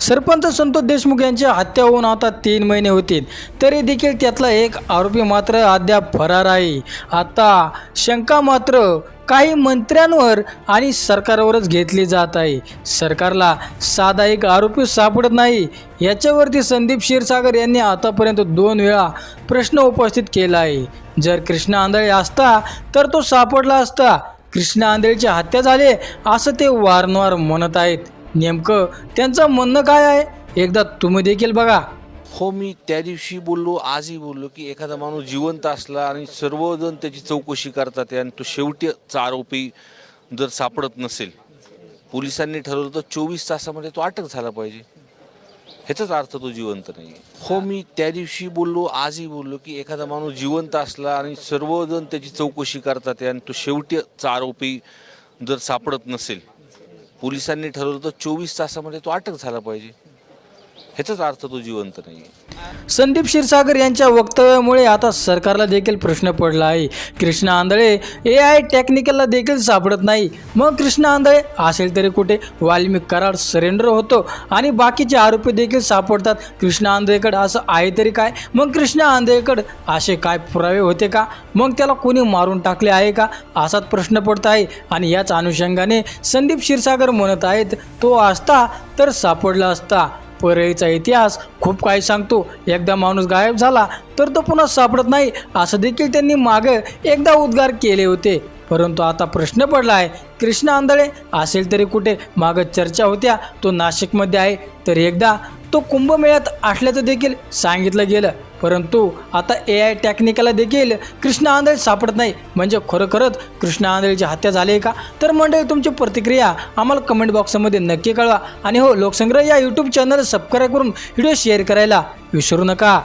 सरपंच संतोष देशमुख यांच्या हत्या होऊन आता तीन महिने होतील. तरी देखील त्यातला एक आरोपी मात्र अद्याप फरार आहे. आता शंका मात्र काही मंत्र्यांवर आणि सरकारवरच घेतली जात आहे. सरकारला साधा एक आरोपी सापडत नाही. याच्यावरती संदीप क्षीरसागर यांनी आतापर्यंत दोन वेळा प्रश्न उपस्थित केला आहे. जर कृष्णा आंधळे असता तर तो सापडला असता. कृष्णा आंधळेची हत्या झाली असं ते वारंवार म्हणत आहेत. नेमकं त्यांचं म्हणणं काय आहे? एकदा तुम्ही देखील बघा. हो मी त्या दिवशी बोललो आजही बोललो की एखादा माणूस जिवंत असला आणि सर्वजण त्याची चौकशी करतात आणि तो शेवटीचा आरोपी जर सापडत नसेल पोलिसांनी ठरवलं तर चोवीस तासामध्ये तो अटक झाला पाहिजे. ह्याचाच अर्थ तो जिवंत नाही हो मी त्या दिवशी बोललो आजही बोललो की एखादा माणूस जिवंत असला आणि सर्वजण त्याची चौकशी करतात आणि तो शेवटीचा आरोपी जर सापडत नसेल पोलिसांनी ठरवलं तर चोवीस तासामध्ये तो अटक झाला पाहिजे. ह्याचाच अर्थ तो जिवंत नाही संदीप क्षीरसागर यांच्या वक्तव्यामुळे आता सरकारला देखील प्रश्न पडला आहे. कृष्णा आंधळे ए आय टेक्निकलला देखील सापडत नाही. मग कृष्णा आंधळे असेल तरी कुठे? वाल्मिक कराड सरेंडर होतो आणि बाकीचे आरोपी देखील सापडतात. कृष्णा आंधळेकडे असं आहे तरी काय? मग कृष्णा आंधळेकडे असे काय पुरावे होते का? मग त्याला कोणी मारून टाकले आहे का? असाच प्रश्न पडत आहे. आणि याच अनुषंगाने संदीप क्षीरसागर म्हणत आहेत तो असता तर सापडला असता. परळीचा इतिहास खूप काही सांगतो. एकदा माणूस गायब झाला तर तो पुन्हा सापडत नाही असं देखील त्यांनी मागं एकदा उद्गार केले होते. परंतु आता प्रश्न पडला आहे कृष्ण आंधळे असेल तरी कुठे मागं चर्चा होत्या? तो नाशिकमध्ये आहे तर एकदा तो कुंभमेळ्यात असल्याचं देखील सांगितलं गेलं. परंतु आता ए आय टेक्निकला देखील कृष्ण आंधळे सापडत नाही. म्हणजे खरोखरच कृष्ण आंधळेची हत्या झाली आहे का? तर मंडळी तुमची प्रतिक्रिया आम्हाला कमेंट बॉक्समध्ये नक्की कळवा. आणि हो लोकसंग्रह या यूट्यूब चॅनल सबस्क्राईब करून व्हिडिओ शेअर करायला विसरू नका.